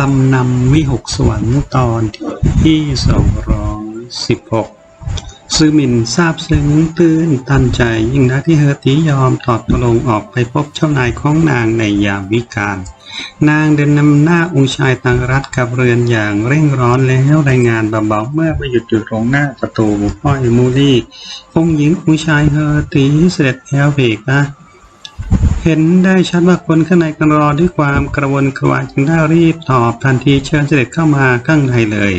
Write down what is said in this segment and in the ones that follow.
ลำนำวิหกสวรรค์ตอนที่สองร้อยสิบหกซื้อหมินทราบซึ้งตื้นตันใจยิ่งนักที่เฮอร์ตียอมถอดตกลงออกไปพบเจ้านายของนางในยามวิกาลนางเดินนำหน้าองค์ชายต่างรัฐกับเรือนอย่างเร่งร้อนแล้วรายงานเบาๆเมื่อไปหยุดอยู่ตรงหน้าประตูห้อยมูลี่องหญิงองค์ชายเฮอร์ตีเสด็จแล้วเพกนะ เห็นได้ชัดว่าคนข้างในกันรอด้วยความกระวนกระวายจึงได้รีบตอบทันทีเชิญเสด็จเข้ามาข้างในเลย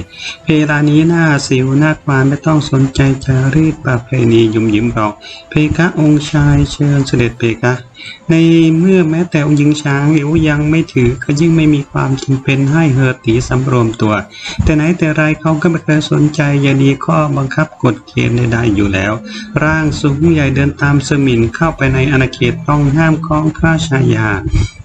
เพลานี้หน้าสิวหน้าควานไม่ต้องสนใจจะรีบประเพณียุ่มยิ้มหรอกเพคะองค์ชายเชิญเสด็จเพคะในเมื่อแม้แต่องค์หญิงช้างหลิวยังไม่ถือก็ยิ่งไม่มีความจำเป็นให้เฮอตีสำรวมตัว แต่ไหนแต่ไรเขาก็ไม่เคยสนใจอย่าดีข้อบังคับกฎเกณฑ์ใดๆอยู่แล้ว ร่างสูงใหญ่เดินตามสมินเข้าไปในอาณาเขตต้องห้ามของพระชายา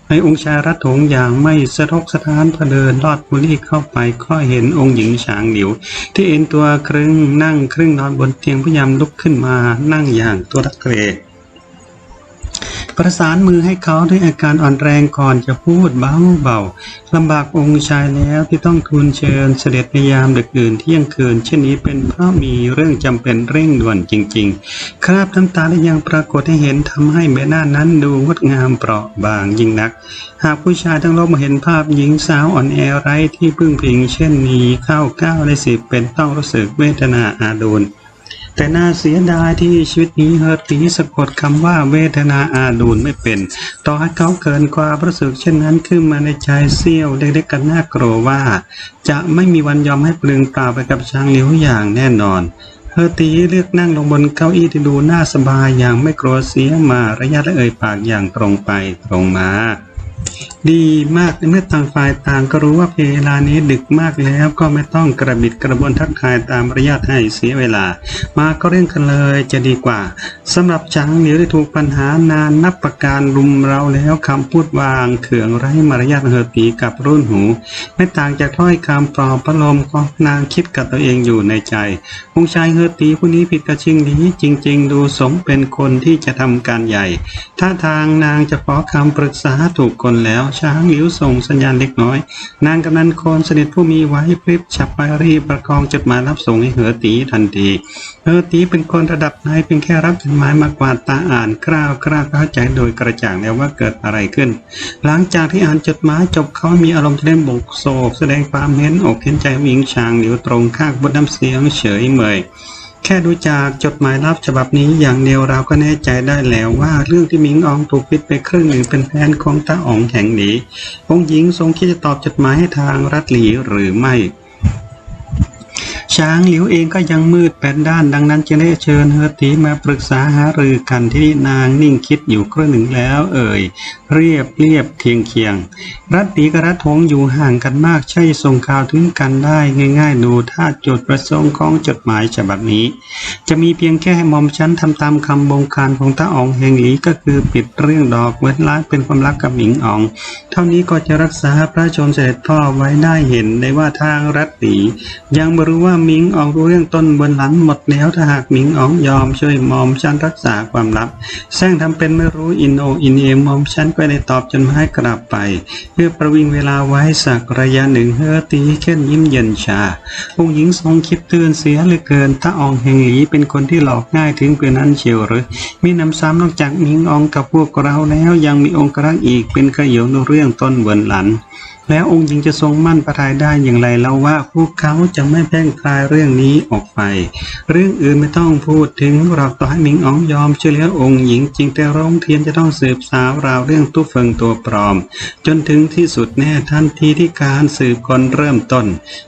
ในองค์ชายรัฐงอย่างไม่สะทกสะท้านพอเดินลอดบุรีเข้าไปก็เห็นองค์หญิงฉางหลิวที่เอ็นตัวครึ่งนั่งครึ่งนอนบนเตียงพยายามลุกขึ้นมานั่งอย่างตัวรักเกร ประสานมือให้เขาด้วยอาการอ่อนแรงก่อนจะพูดเบาๆลำบากองค์ชายแล้วที่ต้องทูลเชิญเสด็จในยามดึกดื่นเที่ยงคืน เช่นนี้เป็นเพราะมีเรื่องจำเป็นเร่งด่วนจริง ๆ คราบน้ำตาและยังปรากฏให้เห็นทำให้ใบหน้านั้นดูงดงามเปราะบางยิ่งนัก หากผู้ชายทั้งโลกมาเห็นภาพหญิงสาวอ่อนแอไร้ที่พึ่งพิง เช่นนี้เข้าก้าวในสิบเป็นต้องรู้สึกเวทนาอาดูล แต่น่าเสียดายที่ชีวิตนี้เฮิร์ตีสะกดคำว่าเวทนาอาดูลไม่เป็น ต่อให้เขาเกินความรู้สึกเช่นนั้นขึ้นมาในใจเสี้ยวเล็กๆกันน่ากลัวว่า จะไม่มีวันยอมให้เปลืองเปล่าไปกับช้างเหลียวอย่างแน่นอนเฮอร์ตีเลือกนั่งลงบนเก้าอี้ที่ดูน่าสบายอย่างไม่กลัวเสียมาระยะและเอ่ยปากอย่างตรงไปตรงมา ดีมากในเมื่อต่างฝ่ายต่างก็รู้ว่าเวลานี้ดึกมากแล้วก็ไม่ต้องกระบิดกระบวนทักทายตามระยะให้เสียเวลา มาก็เรื่องกันเลยจะดีกว่าสำหรับช้างเหลียวได้ถูกปัญหานานนับประการรุมเราแล้วคำพูดวางเขื่องไร้มารยาทเฮอตีกับรุ่นหู ไม่ต่างจากถ้อยคำปลอบประโลมของนางคิดกับตัวเองอยู่ในใจองชายเฮอตีผู้นี้ผิดกระชิงนี้จริง ๆ ดูสมเป็นคนที่จะทำการใหญ่ถ้าทางนางจะขอคำปรึกษาถูกคนแล้วช้างหลิวส่งสัญญาณเล็กน้อย นางกำนันคนสนิทผู้มีไว้พริบฉับไปรีบประคองจดหมายรับส่งให้เหอตีทันทีเหอตีเป็นคนระดับนายเพียงแค่รับจดหมายมากวาดตาอ่านกล้าวกล้าวเข้าใจโดยกระจ่างแล้วว่าเกิดอะไรขึ้น หลังจากที่อ่านจดหมายจบเขามีอารมณ์เล่นบกโศกแสดงความเห็นอกเห็นใจหญิงช้างหลิวตรงข้างบนน้ำเสียงเฉยเมย แค่ดูจากจดหมายรับฉบับนี้อย่างเดียวเราก็แน่ใจได้แล้วว่าเรื่องที่มิงอองถูกปิดไปครึ่งหนึ่งเป็นแผนของตาอ๋องแห่งนี้องค์หญิงทรงคิดจะตอบจดหมายให้ทางรัฐหลีหรือไม่ ช้างหลิวเองก็ยังมืดแปดด้าน ดังนั้นจึงได้เชิญเฮอตีมาปรึกษาหารือกันที่นางนิ่งคิดอยู่ครึ่งหนึ่งแล้ว เอ่ย เรียบเรียบเคียงเคียง รัฐตีกับรัฐทงอยู่ห่างกันมากใช่ส่งข่าวถึงกันได้ง่าย ๆ ดูถ้าจุดประสงค์ของจดหมายฉบับนี้ จะมีเพียงแค่ให้มอมฉันทำตามคำบงการของตาอ๋องแห่งหลีก็คือปิดเรื่องดอกเว้นล้างเป็นความรักกับหมิงอ๋อง เท่านี้ก็จะรักษาพระชนเสด็จพ่อไว้ได้เห็นได้ว่าทางรัฐตียังไม่รู้ว่าหมิงอองรู้เรื่องต้นบนหลังหมดแล้วถ้าหากหมิงอองยอมช่วยมอมฉันรักษาความลับแซงทำเป็นไม่รู้อินโออินเอมอมฉันก็ได้ตอบจนให้กลับไป เพื่อประวิงเวลาไว้สักระยะหนึ่งเฮอตีเข้นยิ้มเย็นชาองค์หญิงทรงคิดเตือนเสียเหลือเกิน ถ้าอองแห่งหลีเป็นคนที่หลอกง่ายถึงเพื่อนั้นเชียวหรือมีน้ำซ้ำนอกจากมิงอองกับพวกเราแล้วยังมีองค์กรักอีกเป็นขยงในเรื่องต้นเวินหลัน แล้วองค์หญิงจะทรงมั่นประทายได้อย่างไรแล้วว่าพวกเขาจะไม่แพ่งพรายเรื่องนี้ออกไป เรื่องอื่นไม่ต้องพูดถึงเราต่อให้มิงอ๋องยอมช่วยเหลือองค์หญิงจริงแต่โรงเทียนจะต้องสืบสาวราวเรื่องตู้เฟิงตัวปลอม จนถึงที่สุดแน่ทันทีที่การสืบคนเริ่มต้น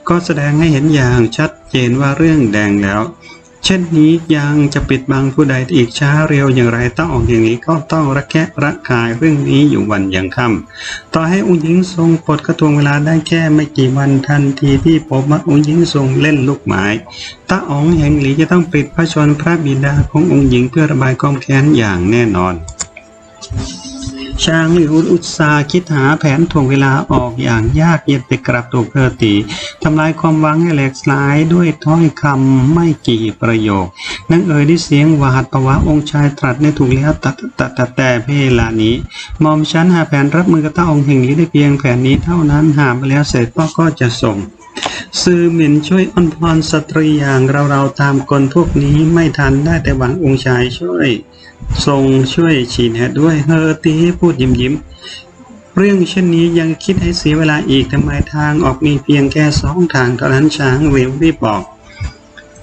ก็แสดงให้เห็นอย่างชัดเจนว่าเรื่องแดงแล้ว เช่นนี้ยังจะปิดบังผู้ใดอีกช้าเร็วอย่างไรต้องออกอย่างนี้ก็ต้องระแคะระคายเรื่องนี้อยู่วันยังค่ำต่อให้องค์หญิงทรงปลดกระทวงเวลาได้แค่ไม่กี่วันทันทีที่พบว่าองค์หญิงทรงเล่นลูกหมายตาอ๋องแห่งหลีจะต้องปิดพระชนพระบิดาขององค์หญิงเพื่อระบายความแค้นอย่างแน่นอน ช้างหลิวอุตสาคิดหาแผนถ่วงเวลาออกอย่างยากเย็นแต่กลับถูกเฮอตีทำลายความหวังให้แหลกสลายด้วยถ้อยคำไม่กี่ประโยคนั่งเอ่ยด้วยเสียงหวาดประวะองค์ชายตรัสในถูกแล้วตัดตัดแต่เพลานี้หมอมฉันหาแผนรับมือกับเต้าองค์แห่งนี้ได้เพียงแผนนี้เท่านั้นหาไปแล้วเสร็จพ่อก็จะส่ง ซื้อเหม็นช่วยอ้อนพรสตรีอย่างเราเราๆตามคนพวกนี้ไม่ทันได้แต่หวังองค์ชายช่วย ทรงช่วยชี้แนะด้วยเฮอตีพูดยิ้มยิ้มเรื่องเช่นนี้ยังคิดให้เสียเวลาอีกทำไมทางออกมีเพียงแค่สองทางเท่านั้นช้างเร็วรีบบอก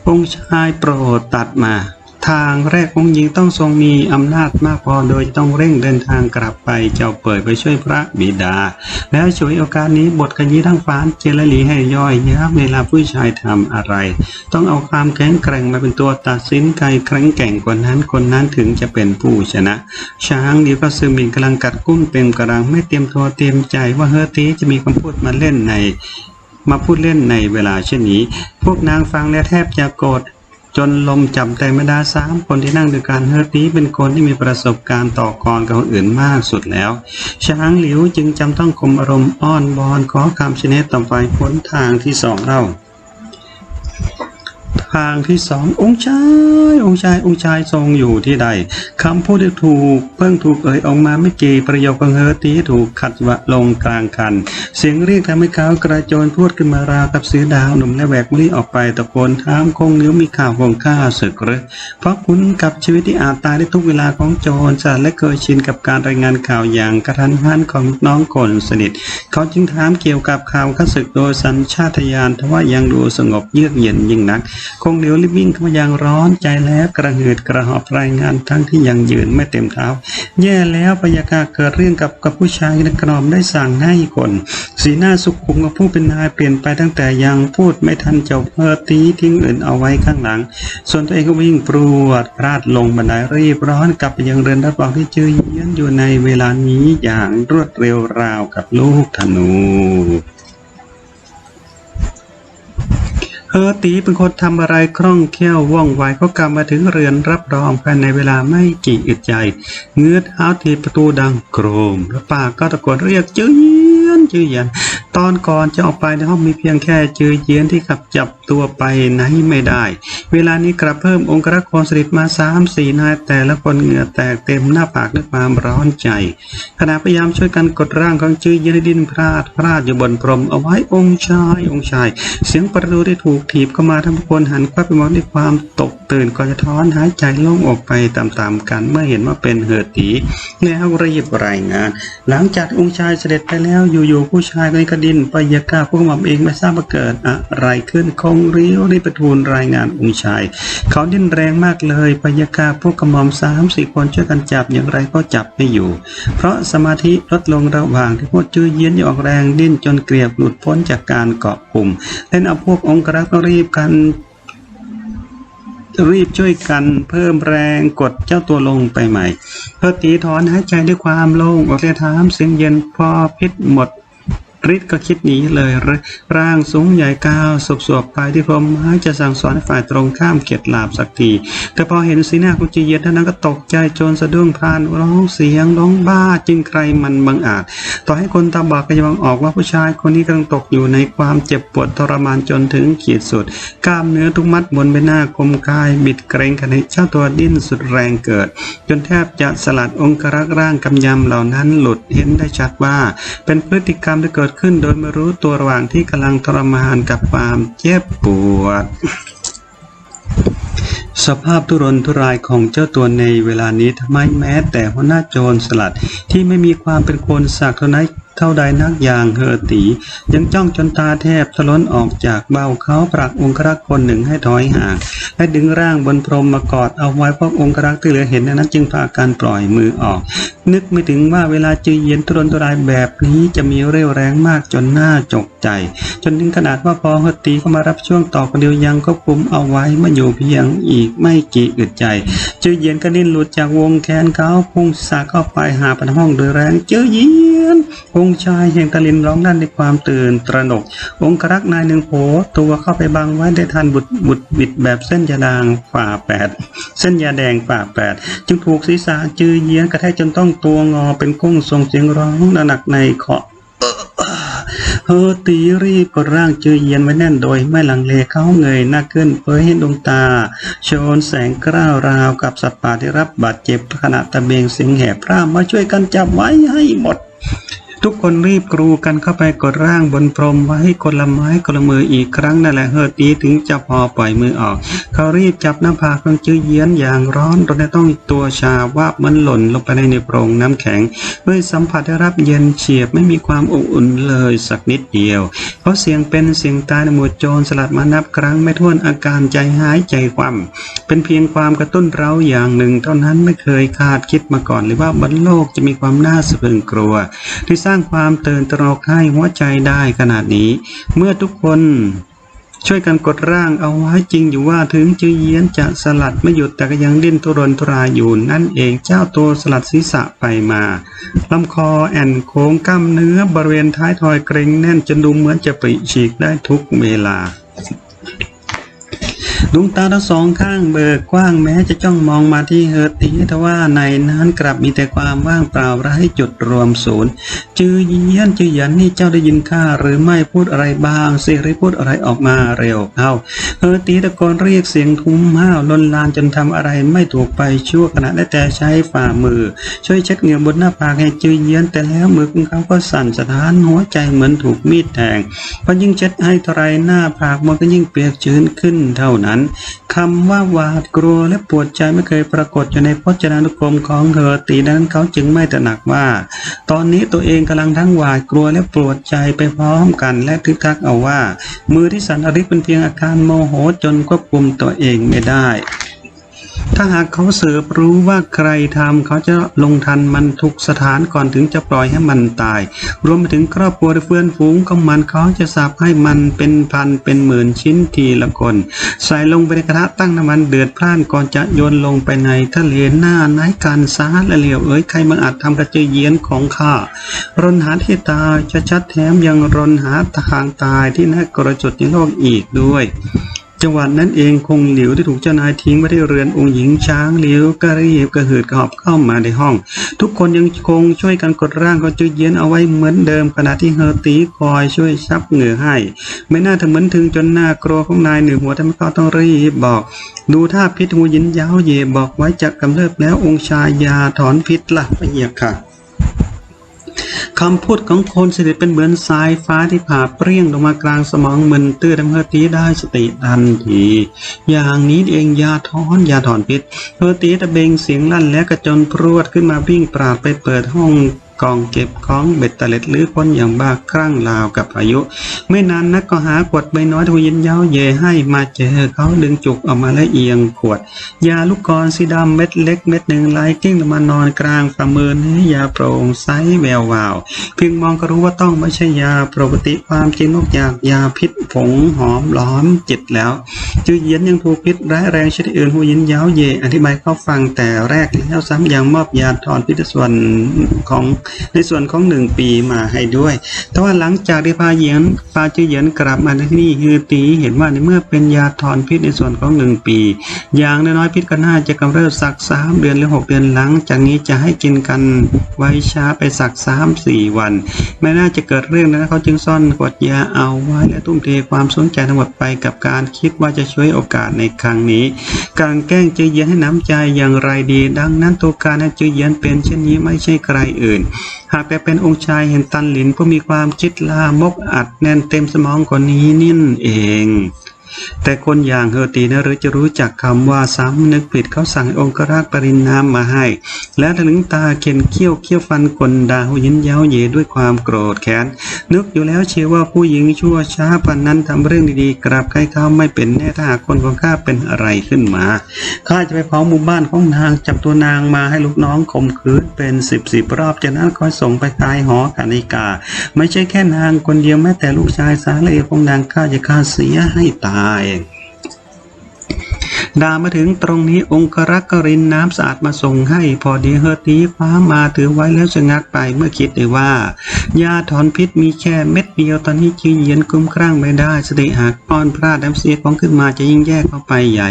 องค์ชายโปรดตัดมา ทางแรกองค์หญิงต้องทรงมีอำนาจมากพอโดยต้องเร่งเดินทางกลับไปเจ้าเปิดไปช่วยพระบิดา แล้วช่วยโอกาสนี้บทขยี้ทั้งฟ้านเจรลีให้ย่อยยับเวลาผู้ชายทำอะไร ต้องเอาความแข็งแกร่งมาเป็นตัวตัดสินใครแข็งแกร่งกว่านั้นคนนั้นถึงจะเป็นผู้ชนะ ช้างดีก็ซึมินกำลังกัดกุ้งเต็มกระดังไม่เตรียมตัวเตรียมใจว่าเฮอร์ตีจะมีคำพูดมาเล่นในมาพูดเล่นในเวลาเช่นนี้ พวกนางฟังแล้วแทบจะโกรธ จนลมจับแต่ไม่ได้สามคนที่นั่งด้วยกันเฮอร์ตี้เป็นคนที่มีประสบการณ์ต่อกรกับคนอื่นมากสุดแล้ว ช้างหลิวจึงจำต้องคมอารมณ์อ้อนบอนขอคำชี้แนะต่อไปพ้นทางที่สองเล่า ทางที่สององค์ชาย องค์ชาย องค์ชายทรงอยู่ที่ใดคำพูดที่ถูกเพิ่งถูกเอ่ยออกมาไม่กี่ประโยคของเฮอตีถูกขัดวะลงกลางคัน เสียงเรียกทำให้เขากระโจนพูดขึ้นมาราวกับเสือดาวหนุ่มและแหวกมุลีออกไปตะโกนถามคงนิ้วมีข่าวคงฆ่าศึกหรือเพราะคุ้นกับชีวิตที่อาจตายได้ทุกเวลาของโจรสลัดและเคยชินกับการรายงานข่าวอย่างกระทันหันของน้องคนสนิท เขาจึงถามเกี่ยวกับข่าวข้าศึกโดยสัญชาตญาณทว่ายังดูสงบเยือกเย็นยิ่งนักคงเหลียวรีบวิ่งเข้ามาอย่างร้อนใจแล้วกระหืดกระหอบรายงานทั้งที่ยังยืนไม่เต็มเท้า แย่แล้วพยากาเกิดเรื่องกับกับผู้ชายนักกรอมได้สั่งให้คน สีหน้าสุขุมของผู้เป็นนายเปลี่ยนไปตั้งแต่ยังพูดไม่ทันจบเพื่อตีทิ้งอื่นเอาไว้ข้างหลัง ส่วนตัวเองก็วิ่งปรวดพลาดลงบันไดรีบร้อนกลับไปยังเรือนรับรองที่จือเยื้อนอยู่ในเวลานี้อย่างรวดเร็วราวกับลูกธนู เฮอตีเป็นคนทำอะไรคล่องแคล่วว่องไวก็กลับมาถึงเรือนรับรองภายในเวลาไม่กี่อึดใจ เงื้อเท้าทีประตูดังโครม แล้วปากก็ตะโกนเรียกจื้อเยียนจื้อเยียน ตอนก่อนจะออกไปในห้องมีเพียงแค่จื้อเยียนที่ขับจับตัวไปไหนไม่ได้ เวลานี้กลับเพิ่มองครักษ์คนสนิทมาสามสี่นายแต่ละคนเหงื่อแตกเต็มหน้าปากด้วยความร้อนใจขณะพยายามช่วยกันกดร่างของจื้อเยนดินพลาดพลาดอยู่บนพรมเอาไว้องค์ชายองค์ชาย เสียงประตูได้ถูกถีบเข้ามาทั้งคนหันควับไปมองด้วยความตกตื่นก่อนจะถอนหายใจโล่งออกไปตามๆกันเมื่อเห็นว่าเป็นเฮอตีแล้วรีบรายงาน หลังจากองค์ชายเสด็จไปแล้วอยู่ๆผู้ชายก็กระดินไปยากาพวกม่อมเองไม่ทราบว่าเกิดอะไรขึ้นคงเรียวรีบประทูลรายงานองค์ชาย เขาดิ้นแรงมากเลยพยากาพวกกระหม่อมสามสี่คนช่วยกันจับอย่างไรก็จับไม่อยู่ เพราะสมาธิลดลงระหว่างที่พวกจื้อเยียนออกแรงดิ้นจนเกลียบหลุดพ้นจากการเกาะกลุ่มเล่นเอาพวกองครักษ์รีบกันรีบช่วยกันเพิ่มแรงกดเจ้าตัวลงไปใหม่ เพื่อตีถอนหายใจด้วยความโล่งออกเลยถามเสียงเย็นพอพิษหมด ฤทธิ์ก็คิดหนีเลยร่างสูงใหญ่ก้าวสบสวบไปที่พรมไม้จะสั่งสอนฝ่ายตรงข้ามเกียรติลาบสักที แต่พอเห็นสีหน้าของจีเย็นเท่านั้นก็ตกใจจนสะดุ้งพลานร้องเสียงร้องบ้าจึงใครมันบังอาจ ต่อให้คนตาบอดก็ยังมองออกว่าผู้ชายคนนี้กำลังตกอยู่ในความเจ็บปวดทรมานจนถึงขีดสุด กล้ามเนื้อทุกมัดบนใบหน้าคมคาย บิดเกรงขณะเจ้าตัวดิ้นสุดแรงเกิด จนแทบจะสลัดองครักษ์ร่างกำยำเหล่านั้นหลุดเห็นได้ชัดว่า เป็นพฤติกรรมที่เกิดขึ้นโดยไม่รู้ตัวระหว่างที่กำลังทรมานกับความเจ็บปวด สภาพทุรนทุรายของเจ้าตัวในเวลานี้ทำไมแม้แต่หัวหน้าโจรสลัดที่ไม่มีความเป็นคนสักเท่านั้น เท่าใดนักอย่างเฮอตี ยังจ้องจนตาแทบทะล้นออกจากเบ้าเขาปรักองครักษ์คนหนึ่งให้ถอยห่างและดึงร่างบนพรมมากอดเอาไว้พวกองครักษ์ที่เหลือเห็นนั้นจึงพาการปล่อยมือออก นึกไม่ถึงว่าเวลาจือเย็นทุรนทุรายแบบนี้จะมีเรี่ยวแรงมากจนหน่าจกใจ จนถึงขนาดว่าพอเฮอตีเข้ามารับช่วงต่อคนเดียวยังก็คุมเอาไว้มาอยู่เพียงอีกไม่กี่อึดใจจือเย็นก็ดิ้นหลุดจากวงแขนเขาพุ่งสาเข้าไปหาปนห้องโดยแรงจือเย็นององค์ชายแห่งตะลินร้องลั่นด้วยความตื่นตระหนก องครักษ์นายหนึ่งโผตัวเข้าไปบังไว้ได้ทันบุดบุดบิดแบบเส้นยาดางฝ่าแปดเส้นยาแดงฝ่าแปดจึงถูกศีรษะจือเยียนกระแทกจนต้องตัวงอเป็นกุ้งทรงเสียงร้องหนักในเคาะเฮอตีรีบกดร่างเจอเย็นไว้แน่นโดยไม่ลังเลเขาเงยหน้าขึ้นเผยให้ดวงตา โชนแสงกล้าวราวกับสัตว์ป่าที่รับบาดเจ็บขณะตะเบงเสียงแหบพร่ามาช่วยกันจับไว้ให้หมด ทุกคนรีบกรูกันเข้าไปกดร่างบนพรมไว้คนละไม้คนละมืออีกครั้งนั่นแหละเฮอตีถึงจะพอปล่อยมือออก เขารีบจับหน้าผากของจื้อเยียนอย่างร้อนจนต้องตัวชาวาบมันหล่นลงไปในโพรงน้ำแข็ง ด้วยสัมผัสได้รับเย็นเฉียบไม่มีความอบอุ่นเลยสักนิดเดียวเพราเสียงเป็นเสียงตายในหมวดโจรสลัดมานับครั้งไม่ถ้วนอาการใจหายใจความเป็นเพียงความกระตุ้นเราอย่างหนึ่ง เท่านั้นไม่เคยคาดคิดมาก่อนเลยว่าบนโลกจะมีความน่าสะพรึงกลัวที่ร้างความตื่นตระหนกให้หัวใจได้ขนาดนี้ เมื่อทุกคนช่วยกันกดร่างเอาไว้จริงอยู่ว่าถึงจือเยียนจะสลัดไม่หยุดแต่ก็ยังดิ้นทุรนทุรายอยู่นั่นเองเจ้าตัวสลัดศีรษะไปมาลำคอแอนโค้งกล้ามเนื้อบริเวณท้ายทอยเกร็งแน่นจนดูเหมือนจะปริฉีกได้ทุกเวลา ดวงตาทั้งสองข้างเบิกกว้างแม้จะจ้องมองมาที่เฮอร์ตีทว่าในนั้นกลับมีแต่ความว่างเปล่าไร้จุดรวมศูนย์จือเยียนจือหยันนี่เจ้าได้ยินข้าหรือไม่พูดอะไรบ้างสิริพูดอะไรออกมาเร็วเข้าเฮอร์ตีตะโกนเรียกเสียงทุ้มห้าวลนลานจนทำอะไรไม่ถูกไปชั่วขณะได้แต่ใช้ฝ่ามือ ช่วยเช็ดเหงื่อบนหน้าผากให้จือเยียนแต่แล้วมือของเขาก็สั่นสะท้านหัวใจเหมือนถูกมีดแทงพราะยิ่งเช็ดให้เท่าไรหน้าผากมันก็ยิ่งเปียกชื้นขึ้นเท่านั้นคำว่าหวาดกลัวและปวดใจไม่เคยปรากฏอยู่ในพจนานุกรมของเธอตีนั้นเขาจึงไม่ตระหนักว่า ตอนนี้ตัวเองกำลังทั้งหวาดกลัวและปวดใจไปพร้อมกัน และทึกทักเอาว่า มือที่สันอริเป็นเพียงอาการโมโหจนควบคุมตัวเองไม่ได้ ถ้าหากเขาสืบรู้ว่าใครทำเขาจะลงทันมันทุกสถานก่อนถึงจะปล่อยให้มันตาย รวมไปถึงครอบครัวเพื่อนฝูงของมันเขาจะสับให้มันเป็นพันเป็นหมื่นชิ้นทีละคน ใส่ลงไปในกระทะตั้งน้ำมันเดือดพล่านก่อนจะโยนลงไปในทะเลหน้าไนการซาและเหลียวเอ้ยใครมาอาจทำกระเจยเยียนของข้ารนหาที่ตายจะชัดแถมยังรนหาทางตายที่น่ากระจุดในโลกอีกด้วย จังหวัดนั้นเองคงหลิวที่ถูกเจ้านายทิ้งไว้ที่เรือนองค์หญิงช้างหลิวก็รีบกระหืดกระหอบเข้ามาในห้อง ทุกคนยังคงช่วยกันกดร่างของจือเยียนเอาไว้เหมือนเดิมขณะที่เฮอร์ตีคอยช่วยซับเหงื่อให้ ไม่น่าถึงเหมือนถึงจนหน้ากลัวของนายหนึ่งหัวทำให้เขาต้องรีบบอก ดูท่าพิษหูยินยาวเยบอกไว้จะกำเริบแล้วองค์ชายยาถอนพิษละไม่เหยียบค่ะ คำพูดของคนเสด็จเป็นเหมือนสายฟ้าที่ผ่าเปรี้ยงลงมากลางสมองมึนตื้อทำให้เฮตีได้สติทันที อย่างนี้เองยาถอนยาถอนพิษเฮอตีตะเบงเสียงลั่นและกระจนพรวดขึ้นมาวิ่งปราดไปเปิดห้อง กองเก็บของเบ็ดตะเล็ดหรือคนอย่างบ้าคลั่งลาวกับอายุ ไม่นานนักก็หาขวดใบน้อยทวินเย้าเยให้มาเจอเขาดึงจุกออกมาและเอียงขวด ยาลูกกรอนสีดำเม็ดเล็กเม็ดหนึ่งไหลกิ้งลงมานอนกลางฝ่ามือนื้ยาโปร่งใสแวววาวเพียงมองก็รู้ว่าต้องไม่ใช่ยาปกติความจริงนอกจากยาพิษผงหอมหลอมจิตแล้วจือเยียนยังถูกพิษร้ายแรงชนิดอื่นหูยินเย้าเยอธิบายเขาฟังแต่แรกแล้วซ้ำยังมอบยาถอนพิษส่วนของในส่วนของหนึ่งปีมาให้ด้วย แต่ว่าหลังจากที่พาเหยียนพาจือเหยียนกลับมาที่นี่ฮือตีเห็นว่าในเมื่อเป็นยาถอนพิษในส่วนของหนึ่งปี อย่างน้อยๆพิษก็น่าจะกำเริบสักสามเดือนหรือหกเดือนหลัง จากนี้จะให้กินกันไว้ช้าไปสักสามสี่วัน ไม่น่าจะเกิดเรื่องนั้นเขาจึงซ่อนขวดยาเอาไว้และทุ่มเทความสนใจทั้งหมดไปกับการคิดว่าจะช่วยโอกาสในครั้งนี้ การแกล้งจือเยียนให้น้ำใจอย่างไรดี ดังนั้นตัวการให้จือเยียนเป็นเช่นนี้ไม่ใช่ใครอื่นหากแต่เป็นองค์ชายเห็นตันหลินผู้มีความคิดลามกอัดแน่นเต็มสมองกว่านี้นิ่นเอง แต่คนอย่างเฮอร์ตีนะหรือจะรู้จักคำว่าซ้ำนึกผิดเขาสั่งให้องค์รักษ์ปรินน้ำมาให้ และถึงตาเข็นเขี้ยวเขี้ยวฟันกลดาหูยินเย้าเยด้วยความโกรธแค้นนึกอยู่แล้วเชื่อว่าผู้หญิงชั่วช้าปันนั้นทำเรื่องดีๆกลับใครเขาไม่เป็นแน่ถ้าหากคนของข้าเป็นอะไรขึ้นมาข้าจะไปเผาหมู่บ้านของนางจับตัวนางมาให้ลูกน้องข่มขืนเป็นสิบสิบรอบจากนั้นก็ส่งไปตายหอกานิกา ไม่ใช่แค่นางคนเดียวแม้แต่ลูกชายสาเลของนางข้าจะฆ่าเสียให้ตาย denying ดามาถึงตรงนี้องครักษ์กรินน้ำสะอาดมาส่งให้ พอดีเฮอร์ตีคว้ามาถือไว้แล้วชะงักไปเมื่อคิดได้ว่ายาถอนพิษมีแค่เม็ดเดียวตอนนี้จีเยียนกุ้มครั่งไม่ได้สติหากอ้อนพลาดน้ำเสียของขึ้นมาจะยิ่งแย่เข้าไปใหญ่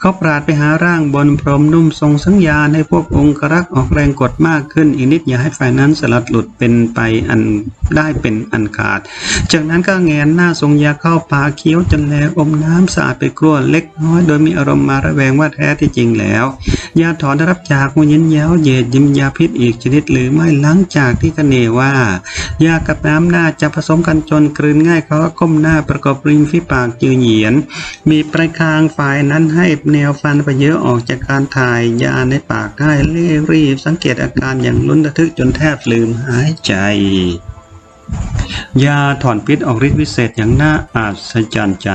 เขาปราดไปหาร่างบนพรมนุ่มทรงสัญญาให้พวกองครักษ์ออกแรงกดมากขึ้นอีกนิดอย่าให้ฝ่ายนั้นสลัดหลุดเป็นไปอันได้เป็นอันขาด จากนั้นก็แงนหน้าทรงยาเข้าปากเคี้ยวจนแลอมน้ำสะอาดไปกลัวเล็กน้อยโดยมีอารมณ์มาระแวงว่าแท้ที่จริงแล้วยาถอนได้รับจากหูยินเย้าเยียดยิมยาพิษอีกชนิดหรือไม่หลังจากที่คะเนว่ายากับน้ำหน่าจะผสมกันจนกลืนง่ายเขาก็ก้มหน้าประกอบริมฝีปากจือเหยียน มีปลายคางฝ่ายนั้นให้แนวฟันไปเยอะออกจากการถ่ายยาในปากได้เร่รีบสังเกตอาการอย่างลุ้นระทึกจนแทบลืมหายใจ ยาถอนพิษออกฤทธิ์วิเศษอย่างน่าอัศจรรย์ใจ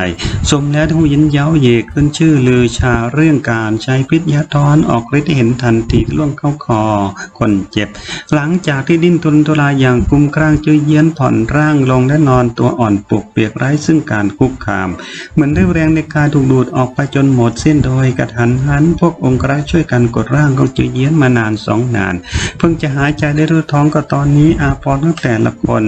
สมแล้วที่หูยินเย้าเยกขึ้นชื่อลือชาเรื่องการใช้พิษยาถอนออกฤทธิ์เห็นทันทีล่วงเข้าคอคนเจ็บ หลังจากที่ดิ้นทุนทุรายอย่างกุมกลางจือเยียนผ่อนร่างลงและนอนตัวอ่อนปวกเปียกไร้ซึ่งการคุกคาม เหมือนได้แรงในกายถูกดูดออกไปจนหมดสิ้นโดยกระทันหันพวกองค์รักษ์ช่วยกันกดร่างของจือเยียนมานานสองนาน เพิ่งจะหายใจได้รู้ท้องก็ตอนนี้อาพรของแต่ละคน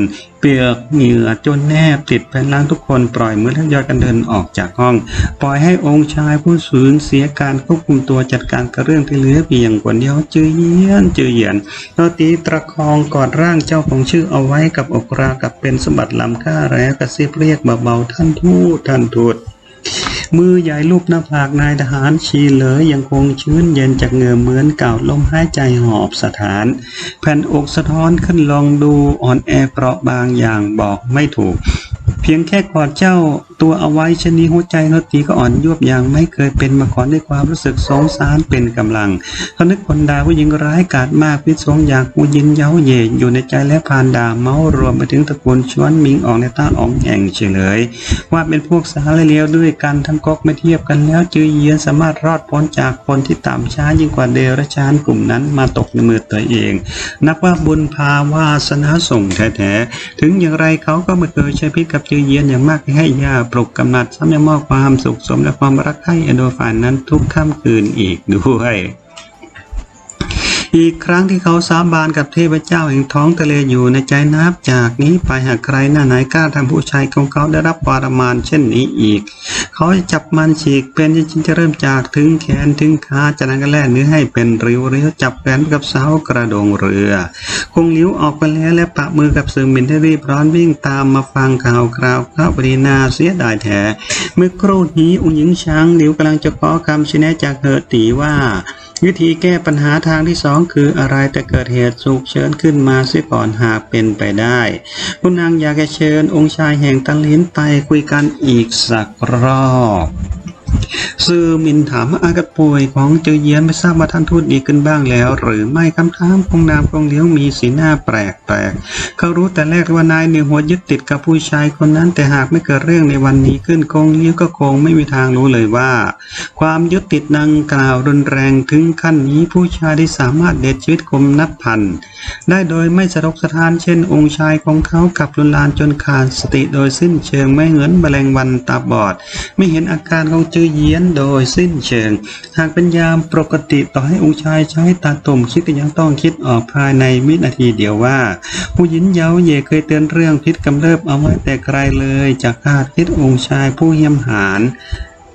ปียกเหงื่อจนแนบติดแผ่นล่างทุกคนปล่อยมือท่านยอยกันเดินออกจากห้อง ปล่อยให้องค์ชายผู้สูญเสียการควบคุมตัวจัดการกับเรื่องที่เหลือเพียงคนเดียวจือเยียนจือเยียนเราตีตะคองกอดร่างเจ้าของชื่อเอาไว้กับอกรากับเป็นสมบัติล้ำค่าแล้วกระซิบเรียกเบาๆท่านทูตท่านทูต มือใหญ่ลูบหน้าผากนายทหารชีเหลยยังคงชื้นเย็นจากเหงื่อเหมือนเก่าลมหายใจหอบสถาน แผ่นอกสะท้อนขึ้นลองดูอ่อนแอเปราะบางอย่างบอกไม่ถูก เพียงแค่กอดเจ้า ตัวเอาไว้ชนนี้หัวใจนตีก็อ่อนยวบอย่างไม่เคยเป็นมาก่อนด้วยความรู้สึกสงสารเป็นกำลังเขานึกคนดาผู้หญิงร้ายกาจมากพิษสงอยากหูยินเย้าเย่อยู่ในใจและพานดาเมารวมไปถึงตระกูลชวนมิงออกในต้านอองแห่งเฉลย ว่าเป็นพวกสารเลียวด้วยกันทั้งก๊กไม่เทียบกันแล้วจือเยียนสามารถรอดพ้นจากคนที่ต่ำช้ายิ่งกว่าเดรัจฉานกลุ่มนั้นมาตกในมือตัวเอง นับว่าบุญพาวาสนาส่งแท้ๆถึงอย่างไรเขาก็ไม่เคยใช้พิษกับจือเยียนอย่างมากให้ยาปลุกกำนัดซ้ำยังมอบความสุขสมและความรักให้อโดฟานนั้นทุกค่ำคืนอีกด้วย อีกครั้งที่เขาสาบานกับเทพเจ้าแห่งท้องทะเลอยู่ในใจนับจากนี้ไปหากใครหน้าไหนกล้าทำผู้ชายของเขาได้รับปารมานเช่นนี้อีก เขาจะจับมันฉีกเป็นจริงจะเริ่มจากถึงแขนถึงขาจานั้นก็แล่เนื้อให้เป็นริ้วริ้วจับแขนกับเสากระโดงเรือ คงลิ้วออกไปแล้วและปะมือกับซึมินที่รีบร้อนวิ่งตามมาฟังข่าวคราวข้าวปรีนาเสียดายแท้เมื่อครู่นี้องค์หญิงช้างหลิวกำลังจะขอคำชี้แนะจากเฮอตีว่า วิธีแก้ปัญหาทางที่สองคืออะไรแต่เกิดเหตุสุกเชิญขึ้นมาเสียก่อนหากเป็นไปได้ คุณนางอยากจะเชิญองค์ชายแห่งตะลินไปคุยกันอีกสักรอบ ซือมินถามว่าอาการป่วยของเจอเยียนไม่ทราบว่าท่านทูตดีขึ้นบ้างแล้ว หรือไม่คำถามของนามกงเลี้ยวมีสีหน้าแปลกแปลกเขารู้แต่แรกว่านายเหนือหัวยึดติดกับผู้ชายคนนั้น แต่หากไม่เกิดเรื่องในวันนี้ขึ้นกงเลี้ยวก็คงไม่มีทางรู้เลยว่า ความยึดติดดังกล่าวรุนแรงถึงขั้นนี้ผู้ชายที่สามารถเด็ดชีวิตคมนับพันได้โดยไม่สะทกสะท้านเช่น องค์ชายของเขากับลุนลานจนขาดสติโดยสิ้นเชิงไม่เหมือนแมลงวันตาบอด ไม่เห็นอาการของจือเยียนโดยสิ้นเชิง หากเป็นยามปกติต่อให้องค์ชายใช้ตาตุ่มคิดก็ยังต้องคิดออกภายในมินาทีเดียวว่า ผู้หญิงเย้าเย่เคยเตือนเรื่องพิษกำเริบเอาไว้แต่ไกลเลยจากคาดคิดองค์ชายผู้เยี่ยมหาน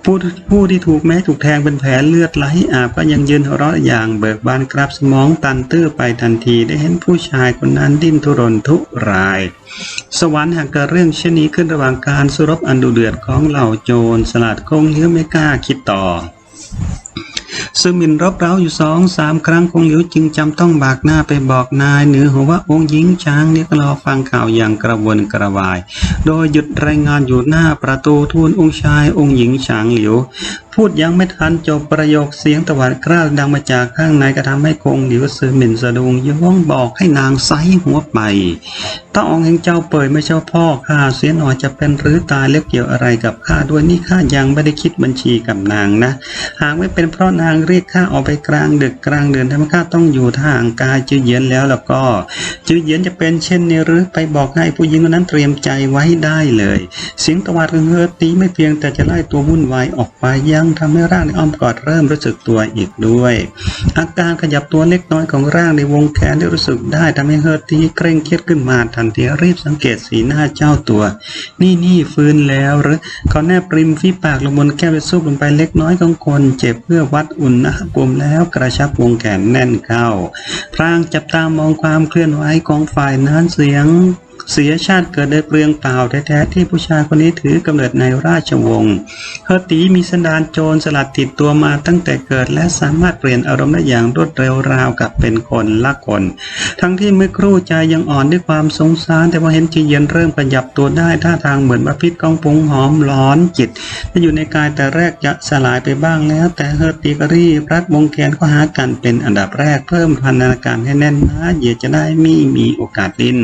ผู้ผู้ที่ถูกแม้ถูกแทงเป็นแผลเลือดไหลอาบก็ยังยืนหัวเราะอย่างเบิกบานกราบสมองตันตื้อไปทันทีได้เห็นผู้ชายคนนั้นดิ้นทุรนทุราย สวรรค์หากเกิดเรื่องเช่นนี้ขึ้นระหว่างการสู้รบอันดุเดือดของเหล่าโจรสลัดคงเลี้ยวไม่กล้าคิดต่อ ซึ่งมินรบเร้าอยู่สองสามครั้งคงหลิวจึงจำต้องบากหน้าไปบอกนายเหนือหัวว่าองค์หญิงช้างเนี่ยก็รอฟังข่าวอย่างกระวนกระวาย โดยหยุดรายงานอยู่หน้าประตูทูลองค์ชายองค์หญิงช้างหลิว พูดยังไม่ทันจบประโยคเสียงตะวัดกล้าวดังมาจากข้างในกระทำให้คงหลิวซือหมินสะดุงย้องบอกให้นางไซหัวไปถ้าองแห่งเจ้าเปิดไม่เจ้าพ่อข้าเสียหน่อยจะเป็นหรือตายแล้วเกี่ยวอะไรกับข้าด้วยนี่ข้ายังไม่ได้คิดบัญชีกับนางนะ หากไม่เป็นเพราะนางเรียกข้าออกไปกลางดึกกลางเดือนทำให้ข้าต้องอยู่ทางกายจือเยียนแล้วแล้วก็จือเยียนจะเป็นเช่นนี้หรือไปบอกให้ผู้หญิงคนนั้นเตรียมใจไว้ได้เลย เสียงตะวัดของเฮอตีไม่เพียงแต่จะไล่ตัววุ่นวายออกไปยังทำให้ร่างในอ้อมกอดเริ่มรู้สึกตัวอีกด้วย อาการขยับตัวเล็กน้อยของร่างในวงแขนได้รู้สึกได้ทำให้เฮอตีเคร่งเครียดขึ้นมาทันทีรีบสังเกตสีหน้าเจ้าตัว นี่นี่ฟื้นแล้วหรือเขาแนบริมฝีปากลงบนแก้วไปซุบลงไปเล็กน้อยของคนเจ็บเพื่อวัดอุณหภูมิแล้วกระชับวงแขนแน่นเข้า พรางจับตามองความเคลื่อนไหวของฝ่ายนั้นเสียง เสียชาติเกิดโดยเปลืองเปล่าแท้ๆที่ผู้ชายคนนี้ถือกำเนิดในราชวงศ์เฮอร์ตีมีสันดานโจรสลัดติดตัวมาตั้งแต่เกิดและสามารถเปลี่ยนอารมณ์ได้อย่างรวดเร็วราวกับเป็นคนละคน ทั้งที่เมื่อครู่ใจยังอ่อนด้วยความสงสาร แต่พอเห็นจีเย็นเริ่มขยับตัวได้ท่าทางเหมือนว่าพิษกองผงหอมร้อนจิตที่อยู่ในกายแต่แรกจะสลายไปบ้างแล้ว แต่เฮอร์ตีกรีรัดวงแขนก็หากันเป็นอันดับแรกเพิ่มพันธนาการให้แน่นนาเหยียดจะได้ไม่มีโอกาสดิ้น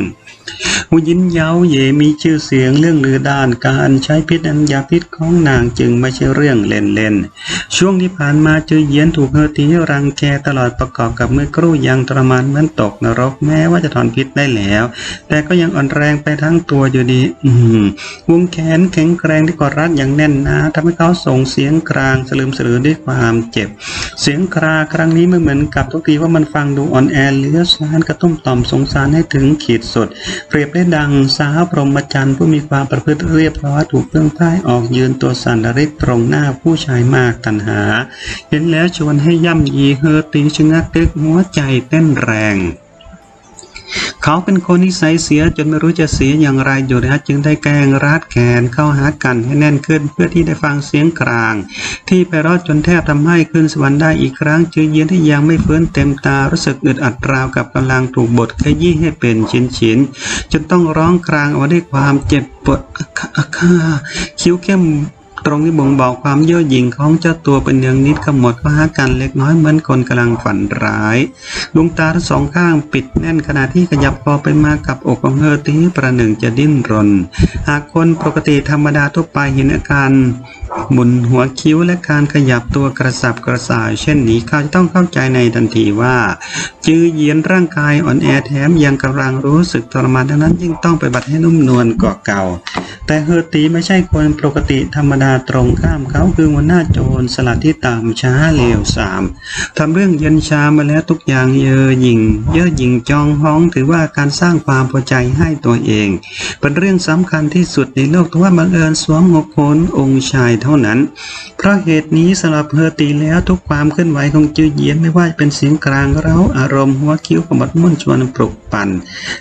หูยินเย้าเย่มีชื่อเสียงเรื่องลือด้านการใช้พิษอันยาพิษของนางจึงไม่ใช่เรื่องเล่นๆ ช่วงที่ผ่านมาจือเยียนถูกเฮอตีรังแกตลอดประกอบกับเมื่อครู่ยังทรมานเหมือนตกนรกแม้ว่าจะถอนพิษได้แล้ว แต่ก็ยังอ่อนแรงไปทั้งตัวอยู่ดี อืวงแขนแข็งแกร่งที่กอดรัดอย่างแน่นหนาทำให้เขาส่งเสียงกลางสลืมสลือด้วยความเจ็บ เสียงคราครั้งนี้ไม่เหมือนกับทุกทีว่ามันฟังดูอ่อนแอเลือสารกระตุ้มต่อมสงสารให้ถึงขีดสุดเปรียบได้ดังสาวพรหมจรรย์ผู้มีความประพฤติเรียบร้อยถูกเพื่องพ่ายออกยืนตัวสันระริตรงหน้าผู้ชายมากตันหา เห็นแล้วชวนให้ย่ำยีเฮอตีชะงักตึกหัวใจเต้นแรง เขาเป็นคนนิสัยเสียจนไม่รู้จะเสียอย่างไรอยู่นะจึงได้แกล้งรัดแขนเข้าหากันให้แน่นขึ้นเพื่อที่ได้ฟังเสียงกลาง ที่ไปรอดจนแทบทำให้ขึ้นสวรรค์ได้อีกครั้งจือเย็นที่ยังไม่ฟื้นเต็มตารู้สึกอึดอัดราวกับกำลังถูกบดขยี้ให้เป็นชิ้นๆจนต้องร้องกลางออกมาด้วยความเจ็บปวดอะค่ะอะค่ะคิ้วเข้ม ตรงที่บ่งบอกความเย่อหยิ่งของเจ้าตัวเป็นเนืองนิดขมวดก็หากันเล็กน้อยเหมือนคนกำลังฝันร้ายดวงตาทั้งสองข้างปิดแน่นขณะที่ขยับคอไปมากับอกของเธอที่ประหนึ่งจะดิ้นรน หากคนปกติธรรมดาทั่วไปเห็นอาการหมุนหัวคิ้วและการขยับตัวกระสับกระส่าย เช่นนี้เขาจะต้องเข้าใจในทันทีว่า จือเยียนร่างกายอ่อนแอแถมยังกำลังรู้สึกทรมานดังนั้นยิ่งต้องไปบัดให้นุ่มนวลกว่าเก่า แต่เฮอร์ตีไม่ใช่คนปกติธรรมดาตรงข้ามเขาคือหัวหน้าโจรสลัดที่ต่ำช้าเลวสามทำเรื่องเย็นชามาแล้วทุกอย่างเยอหยิ่ง เยอหยิ่งจองฮ้องถือว่าการสร้างความพอใจให้ตัวเอง เป็นเรื่องสำคัญที่สุดในโลกทว่าบังเอิญสวมหัวโขนองค์ชายเท่านั้น เพราะเหตุนี้สำหรับเฮอตีแล้วทุกความเคลื่อนไหวของจือเยียนไม่ว่าจะเป็นเสียงกลางเร้าอารมณ์หัวคิ้วขมวดมุ่นชวนปลุกปั่น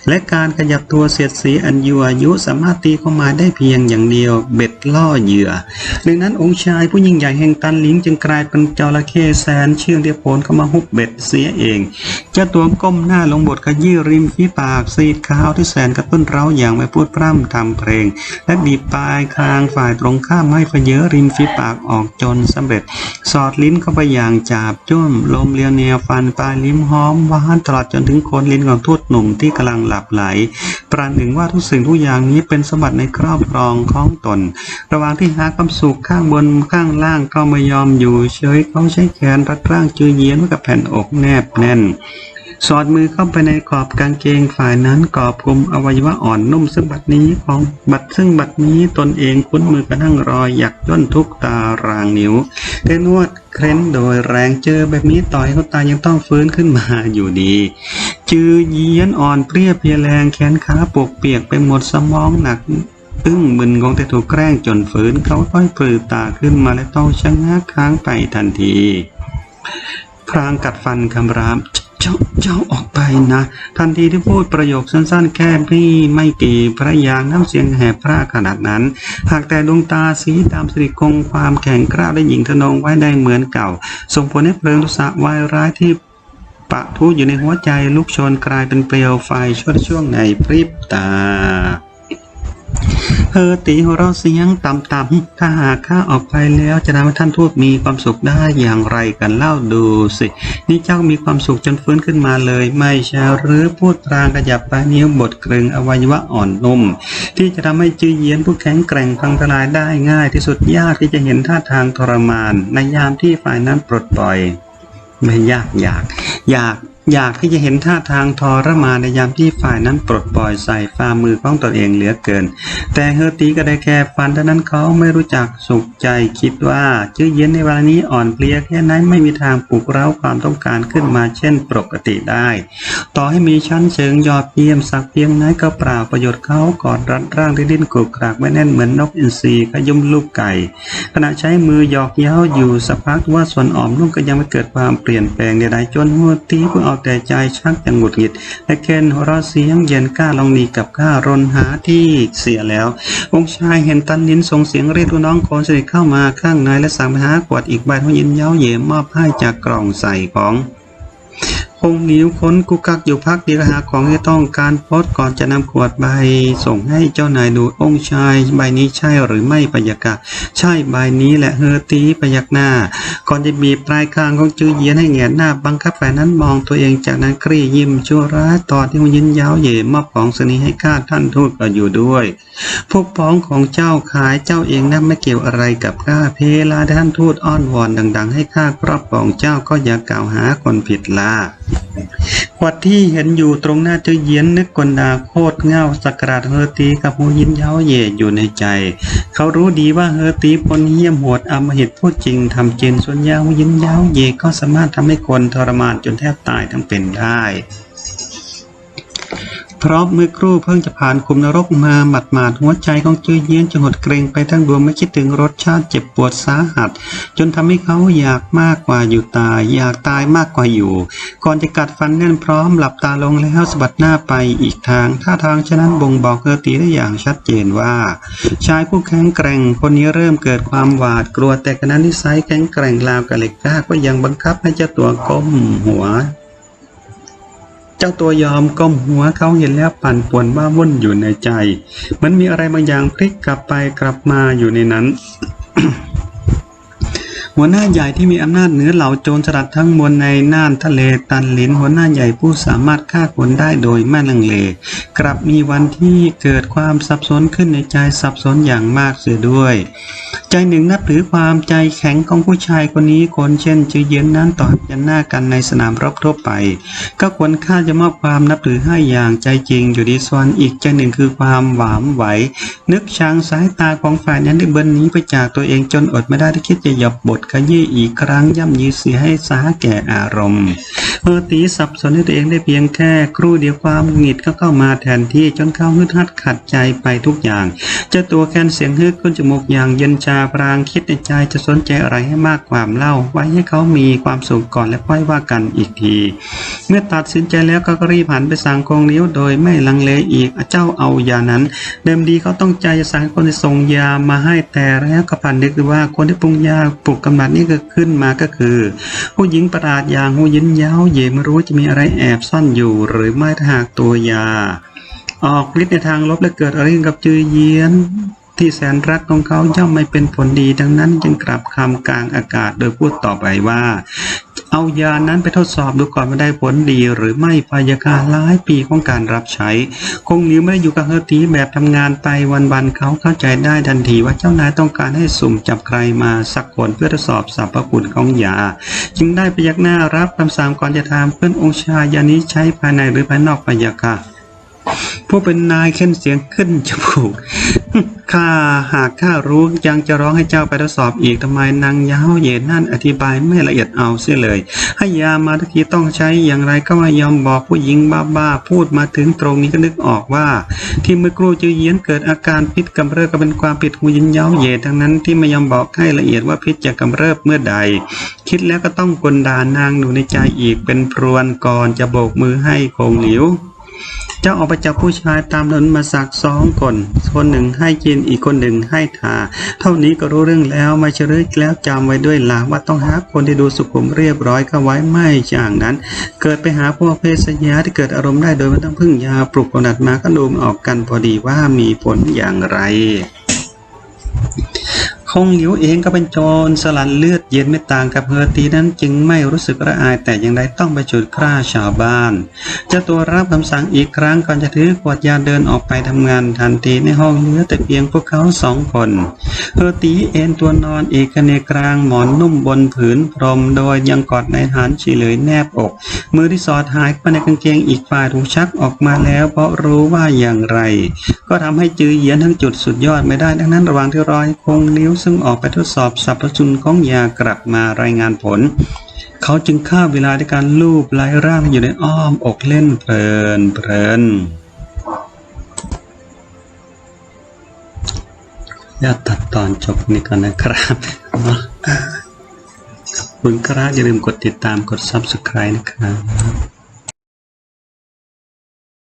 และการขยับตัวเสียดสีอันยั่วยุสามารถตีเข้ามาได้เพียงอย่างเดียวเบ็ดล่อเหยื่อ ดังนั้นองค์ชายผู้ยิ่งใหญ่แห่งตันลิงจึงกลายเป็นจระเข้แสนเชื่องที่โผลเข้ามาฮุบเบ็ดเสียเอง เจ้าตัวก้มหน้าลงบทขยี้ริมฝีปากซีดขาวที่แสนกระตุ้นเร้าอย่างไม่พูดพร่ำทำเพลง และบีบปลายคางฝ่ายตรงข้ามให้เพเยอริมฝีปากออกจนสำเร็จ สอดลิ้นเข้าไปอย่างจาบจ้วมลมเลียวแนวฟันปลายลิ้มหอมหวานตลอดจนถึงโคนลิ้นของทูตหนุ่มที่กำลังหลับไหล ประหนึ่งว่าทุกสิ่งทุกอย่างนี้เป็นสมบัติในครอบครองของตน ระหว่างที่หาความสุขข้างบนข้างล่างก็ไม่ยอมอยู่เฉยเขาใช้แขนรัดร่างจือเยียนกับแผ่นอกแนบแน่น สอดมือเข้าไปในขอบกางเกงฝ่ายนั้นกอบคลุมอวัยวะอ่อนนุ่มซึ่งบัดนี้ของบัดซึ่งบัดนี้ตนเองคุ้นมือกระทั่งรอยหยักย่นทุกตารางนิ้วแต่นวดเคร้นโดยแรงเจอแบบนี้ต่อยเขาตายยังต้องฟื้นขึ้นมาอยู่ดี จือเยียนอ่อนเปรี้ยเพียแรงแขนขาปวกเปียกไปหมดสมองหนักตึ้งมึนงงแต่ถูกแกล้งจนฝืนเขาค่อยปลือตาขึ้นมาและต้องชะงักค้างไปทันที พรางกัดฟันคำราม เจ้าเจ้าออกไปนะ ทันทีที่พูดประโยคสั้นๆ แค่พี่ไม่กี่พระยางน้ำเสียงแหบพระขนาดนั้น หากแต่ดวงตาสีดำสิริคงความแข็งกร้าวได้หญิงทนงไว้ได้เหมือนเก่า ส่งผลให้เพลิงทุสะวายร้ายที่ปะทุอยู่ในหัวใจลุกโชนกลายเป็นเปลวไฟช่วช่วงในพริบตา เฮอตีหัวเราะเสียงต่ำๆถ้าหากข้าออกไปแล้วจะทำให้ท่านทูตมีความสุขได้อย่างไรกันเล่าดูสิ นี่เจ้ามีความสุขจนฟื้นขึ้นมาเลย ไม่ใช่หรือพูดพรางขยับปลายนิ้วบดกรึงอวัยวะอ่อนนุ่ม ที่จะทำให้จือเยียนผู้แข็งแกร่งพังทลายได้ง่ายที่สุดยากที่จะเห็นท่าทางทรมาน ในยามที่ฝ่ายนั้นปลดปล่อย ไม่ยากอยาก อยาก อยากที่จะเห็นท่าทางทรมานในยามที่ฝ่ายนั้นปลดปล่อยใส่ฝ่ามือของตนเองเหลือเกิน แต่เฮอร์ตีก็ได้แค่ฟันเท่านั้นเขาไม่รู้จักสุขใจคิดว่าชื่อเย็นในเวลานี้อ่อนเพลียแค่นั้นไม่มีทางปลุกเร้าความต้องการขึ้นมาเช่นปกติได้ ต่อให้มีชั้นเชิงยอดเยี่ยมสักเพียงไหนก็เปล่าประโยชน์เขากอดรัดร่างที่ดิ้นกรุกกรากไม่แน่นเหมือนนกอินทรีขยุมลูกไก่ ขณะใช้มือหยอกเย้าอยู่สักพักว่าส่วนอ่อมนุ่มก็ยังไม่เกิดความเปลี่ยนแปลงใดๆจนหัวตีเพื่อเอาแต่ใจชักจะหงุดหงิดและเคนหัวเราะเสียงเย็นกล้าลองดีกับข้ารนหาที่เสียแล้ว องค์ชายเห็นตันลินส่งเสียงเรียกลูกน้องคนสนิทเข้ามาข้างในและสั่งไปหาขวดอีกใบของยินเย้าเย่มอบให้จากกล่องใส่ของคงนิ้วค้นกุกักอยู่พักเดียวหาของที่ต้องการโพสก่อนจะนำขวดใบส่งให้เจ้านายดูองค์ชายใบนี้ใช่หรือไม่ปยากะใช่ใบนี้แหละเฮอตีพยักหน้า ก่อนจะบีบปลายคางของจื้อเยียนให้แงนหน้าบังคับแฝ่ายนั้นมองตัวเองจากนั้นกรียิ้มชั่วร้ายตอนที่มันยิ้นยาวเย่มอบของสนีให้ข้าท่านทูตก็อยู่ด้วย พวกพ้องของเจ้าขายเจ้าเองนั้นไม่เกี่ยวอะไรกับข้าเพลาท่านทูตอ้อนวอนดัง ๆ ให้ข้าครอบครองเจ้าก็อย่ากล่าวหาคนผิดลาวดที่เห็นอยู่ตรงหน้าเจ้าเยียนนึกกลดาโคตรเง่าสักราดเฮอตีกับหูยินเย้าเย่อยู่ในใจ เขารู้ดีว่าเฮอตีพลเยี่ยมโหดอำมหิตพูดจริงทำจริงส่วนยาวยินเย้าเย่ก็สามารถทำให้คนทรมานจนแทบตายทั้งเป็นได้ เพราะเมื่อครู่เพิ่งจะผ่านคุมนรกมาหมัดหมาดหัวใจของจื้อเยียนจะหดเกรงไปทั้งดวงไม่คิดถึงรสชาติเจ็บปวดสาหัส จนทำให้เขาอยากมากกว่าอยู่ตาย อยากตายมากกว่าอยู่ ก่อนจะกัดฟันแน่นพร้อมหลับตาลงแล้วสะบัดหน้าไปอีกทางท่าทางฉะนั้นบ่งบอกเฮอตีได้อย่างชัดเจนว่า ชายผู้แข็งแกร่งคนนี้เริ่มเกิดความหวาดกลัวแต่ขณะนิสัยแข็งแกร่งราวกับเหล็กกล้าก็ยังบังคับให้เจ้าตัวก้มหัว เจ้าตัวยอมก้มหัวเขาเห็นแล้วปั่นป่วนว่าวุ่นอยู่ในใจ มันมีอะไรบางอย่างพลิกกลับไปกลับมาอยู่ในนั้น หัวหน้าใหญ่ที่มีอำนาจเหนือเหล่าโจรสลัดทั้งมวลในน่านทะเลตันหลินหัวหน้าใหญ่ผู้สามารถฆ่าคนได้โดยไม่ลังเล กลับมีวันที่เกิดความสับสนขึ้นในใจสับสนอย่างมากเสียด้วย ใจหนึ่งนับถือความใจแข็งของผู้ชายคนนี้คนเช่นจือเย็นนั้นต่อยันหน้ากันในสนามรบทั่วไป ก็ควรค่าจะมอบความนับถือให้อย่างใจจริงอยู่ดีส่วนอีกใจหนึ่งคือความหวามไหว นึกชังสายตาของฝ่ายนั้นได้เบินนี้ไปจากตัวเองจนอดไม่ได้ที่คิดจะหยอบบทขยี้อีกครั้งย่ำยีเสียให้สาแก่อารมณ์ เมื่อตีสับสนให้ตัวเองได้เพียงแค่ครู่เดียวความหงุดหงิดก็เข้ามาแทนที่จนเขาฮึดฮัดขัดใจไปทุกอย่างเจ้าตัวแค้นเสียงฮึกขึ้นจมูกอย่างเย็นชาพรางคิดในใจจะสนใจอะไรให้มากความเล่า ไว้ให้เขามีความสุขก่อนและค่อยว่ากันอีกที เมื่อตัดสินใจแล้วก็รีบหันไปสั่งกองนิ้วโดยไม่ลังเลอีกเจ้าเอายานั้น เดิมดีเขาต้องใจจะสั่งคนที่ส่งยามาให้แต่แล้วก็ผ่านนึกว่าคนที่ปรุงยาปลุกกำหนัดนี่ก็ขึ้นมาก็คือ ผู้หญิงประหลาดอย่างหูยินยาวเย่ไม่รู้จะมีอะไรแอบซ่อนอยู่ หรือไม่ถ้าหากตัวยา ออกฤทธิ์ในทางลบและเกิดอะไรกับจือเยียน ที่แสนรักของเขาย่อมไม่เป็นผลดีดังนั้นจึงกลับคำกลางอากาศโดยพูดต่อไปว่า เอายานั้นไปทดสอบดูก่อนว่าได้ผลดีหรือไม่พยาการหลายปีของการรับใช้ คงนิ้วไม่ได้อยู่กับเฮอร์ตีแบบทำงานไปวันๆเขาเข้าใจได้ทันทีว่าเจ้านายต้องการให้สุ่มจับใครมาสักคนเพื่อทดสอบสรรพคุณของยา จึงได้พยักหน้ารับคำสั่งก่อนจะถามเพื่อนองค์ชายยานี้ใช้ภายในหรือภายนอกพยาค่ะผู้เป็นนายเค้นเสียงขึ้นจมูก ข้าหากข้ารู้ยังจะร้องให้เจ้าไปทดสอบอีกทำไมนางยาวเหย็นนั่นอธิบายไม่ละเอียดเอาเสียเลย ให้ยามาทุกทีต้องใช้อย่างไรก็ไม่ยอมบอกผู้หญิงบ้าๆพูดมาถึงตรงนี้ก็นึกออกว่า ที่เมื่อครู่จือเยียนเกิดอาการพิษกำเริบก็เป็นความผิดหูยินเย้าเหย่ทั้งนั้นที่ไม่ยอมบอกให้ละเอียดว่าพิษจะกำเริบเมื่อใด คิดแล้วก็ต้องกลดานางหนูในใจอีกเป็นพรวนก่อนจะโบกมือให้คงหลิว เจ้าออกไปจับผู้ชายตามถนนมาสักสองคน คนหนึ่งให้กินอีกคนหนึ่งให้ทา เท่านี้ก็รู้เรื่องแล้วมาเชรึกแล้วจำไว้ด้วยหลักว่าต้องหาคนที่ดูสุขุมเรียบร้อยเข้าไว้ไม่อย่างนั้น เกิดไปหาพวกเพศสัญญาที่เกิดอารมณ์ได้โดยไม่ต้องพึ่งยาปลุกกำหนัดมาก็ดูมออกกันพอดีว่ามีผลอย่างไร คงหลิวเองก็เป็นโจรสลันเลือดเย็นไม่ต่างกับเฮอตีนั้นจึงไม่รู้สึกระอายแต่อย่างใดต้องไปฉุดฆ่าชาวบ้านเจ้าตัวรับคำสั่งอีกครั้งก่อนจะถือขวดยาเดินออกไปทำงานทันทีในห้องเหลือแต่เพียงพวกเขาสองคนเฮอตีเอนตัวนอนเอกเนกลางหมอนนุ่มบนผืนพรมโดยยังกอดในายทหารฉีเลยแนบอก มือที่สอดหายไปในกางเกงอีกฝ่ายถูกชักออกมาแล้ว เพราะรู้ว่าอย่างไร ก็ทำให้จือเยียนทั้งจุดสุดยอดไม่ได้ดังนั้นระหว่างที่รอให้คงลิ้วซึ่งออกไปทดสอบสรรพคุณของยากลับมารายงานผล เขาจึงฆ่าเวลาด้วยการลูบไล่ร่างอยู่ในอ้อมอกเล่นเพลินเพลินอย่าตัดตอนจบนี้ก่อนนะครับขอบคุณครับอย่าลืมกดติดตามกด subscribe นะครับ